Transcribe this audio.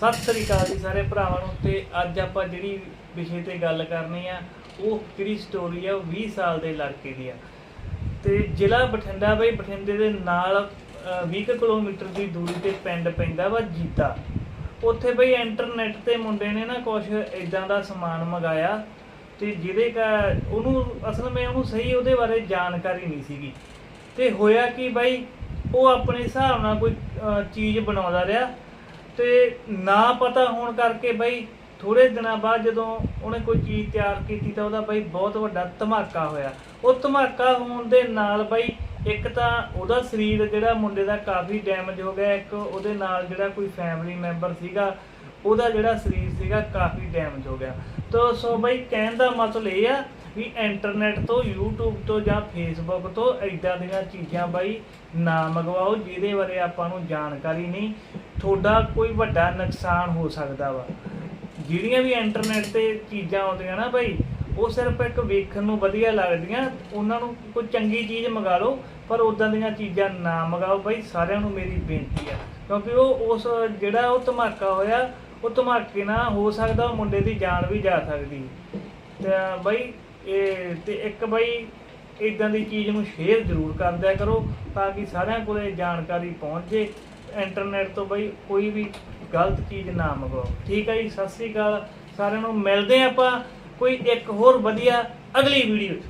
ਸਤਿ ਸ੍ਰੀ ਅਕਾਲ ਜੀ ਸਾਰੇ ਭਰਾਵਾਂ ਨੂੰ ਤੇ ਅੱਜ ਆਪਾਂ ਜਿਹੜੀ ਵਿਸ਼ੇ ਤੇ ਗੱਲ ਕਰਨੀ ਆ ਉਹ ਜਿਹੜੀ ਸਟੋਰੀ ਆ ਉਹ 20 ਸਾਲ ਦੇ ਲੜਕੇ ਦੀ ਆ। ਤੇ ਜ਼ਿਲ੍ਹਾ ਬਠਿੰਡਾ ਬਈ ਬਠਿੰਡੇ ਦੇ ਨਾਲ ਅਹ, 20 ਕੁ ਕਿਲੋਮੀਟਰ ਦੀ ਦੂਰੀ ਤੇ ਪਿੰਡ ਪੈਂਦਾ ਵਾ ਜੀਤਾ। ਉੱਥੇ ਬਈ ਇੰਟਰਨੈਟ ਤੇ ਮੁੰਡੇ ਨੇ ਨਾ ਕੁਝ ਇਦਾਂ ਦਾ ਸਮਾਨ ਮੰਗਾਇਆ ਤੇ ਜਿਹਦੇ ਕਾ ਉਹਨੂੰ ਅਸਲ ਵਿੱਚ ਉਹਨੂੰ ਸਹੀ ਉਹਦੇ ਬਾਰੇ ਜਾਣਕਾਰੀ ਨਹੀਂ ਸੀਗੀ। ਤੇ ਹੋਇਆ ਕਿ ਬਈ ਉਹ ਆਪਣੇ ਹਿਸਾਬ ਨਾਲ ਕੋਈ ਚੀਜ਼ ਬਣਾਉਂਦਾ ਰਿਹਾ ਤੇ ਨਾ ਪਤਾ ਹੋਣ ਕਰਕੇ ਬਈ ਥੋੜੇ ਦਿਨਾਂ ਬਾਅਦ ਜਦੋਂ ਉਹਨੇ ਕੋਈ ਚੀਜ਼ ਤਿਆਰ ਕੀਤੀ ਤਾਂ ਉਹਦਾ ਬਈ ਬਹੁਤ ਵੱਡਾ ਧਮਾਕਾ ਹੋਇਆ। ਉਹ ਧਮਾਕਾ ਹੋਣ ਦੇ ਨਾਲ ਬਈ ਇੱਕ ਤਾਂ ਉਹਦਾ ਸਰੀਰ ਜਿਹੜਾ ਮੁੰਡੇ ਦਾ ਕਾਫੀ ਡੈਮੇਜ ਹੋ ਗਿਆ, ਇੱਕ ਉਹਦੇ ਨਾਲ ਜਿਹੜਾ ਕੋਈ ਫੈਮਿਲੀ ਮੈਂਬਰ ਸੀਗਾ, ਉਹਦਾ ਜਿਹੜਾ ਸਰੀਰ ਸੀਗਾ ਕਾਫੀ ਡੈਮੇਜ ਹੋ ਗਿਆ। ਤਾਂ ਸੋ ਬਈ ਕਹਿਣ ਦਾ ਮਤਲਬ ਇਹ ਆ ਵੀ ਇੰਟਰਨੈਟ ਤੋਂ, YouTube ਤੋਂ ਜਾਂ Facebook ਤੋਂ ਐਦਾਂ ਦੀਆਂ ਚੀਜ਼ਾਂ ਬਾਈ ਨਾ ਮੰਗਵਾਓ, ਜਿਹਦੇ ਬਾਰੇ ਆਪਾਂ ਨੂੰ ਜਾਣਕਾਰੀ ਨਹੀਂ, ਤੁਹਾਡਾ ਕੋਈ ਵੱਡਾ ਨੁਕਸਾਨ ਹੋ ਸਕਦਾ ਵਾ। ਜਿਹੜੀਆਂ ਵੀ ਇੰਟਰਨੈਟ ਤੇ ਚੀਜ਼ਾਂ ਆਉਂਦੀਆਂ ਨਾ ਬਾਈ, ਉਹ ਸਿਰਫ ਇੱਕ ਵੇਖਣ ਨੂੰ ਵਧੀਆ ਲੱਗਦੀਆਂ, ਉਹਨਾਂ ਨੂੰ ਕੋਈ ਚੰਗੀ ਚੀਜ਼ ਮੰਗਾ ਲਓ, ਪਰ ਉਦਾਂ ਦੀਆਂ ਚੀਜ਼ਾਂ ਨਾ ਮੰਗਾਓ ਬਾਈ, ਸਾਰਿਆਂ ਨੂੰ ਮੇਰੀ ਬੇਨਤੀ ਆ। ਕਿਉਂਕਿ ਉਹ ਉਸ ਜਿਹੜਾ ਉਹ ਧਮਾਕਾ ਹੋਇਆ, ਉਹ ਧਮਾਕੇ ਨਾਲ ਹੋ ਸਕਦਾ, ਉਹ ਮੁੰਡੇ ਦੀ ਜਾਨ ਵੀ ਜਾ ਸਕਦੀ। ਤੇ ਬਾਈ ਇਹ ਤੇ ਇੱਕ ਬਾਈ ਇਦਾਂ ਦੀ ਚੀਜ਼ ਨੂੰ ਸ਼ੇਅਰ ਜ਼ਰੂਰ ਕਰਦਿਆ ਕਰੋ ਤਾਂ ਕਿ ਸਾਰਿਆਂ ਕੋਲੇ ਜਾਣਕਾਰੀ ਪਹੁੰਚੇ ਜੇ ਇੰਟਰਨੈਟ ਤੋਂ ਬਈ ਕੋਈ ਵੀ ਗਲਤ ਚੀਜ਼ ਨਾ ਮੰਗਵਾਓ। ਠੀਕ ਹੈ ਜੀ, ਸਤਿ ਸ੍ਰੀ ਅਕਾਲ, ਸਾਰਿਆਂ ਨੂੰ ਮਿਲਦੇ ਹਾਂ ਆਪਾਂ ਕੋਈ ਇੱਕ ਹੋਰ ਵਧੀਆ ਅਗਲੀ ਵੀਡੀਓ 'ਚ।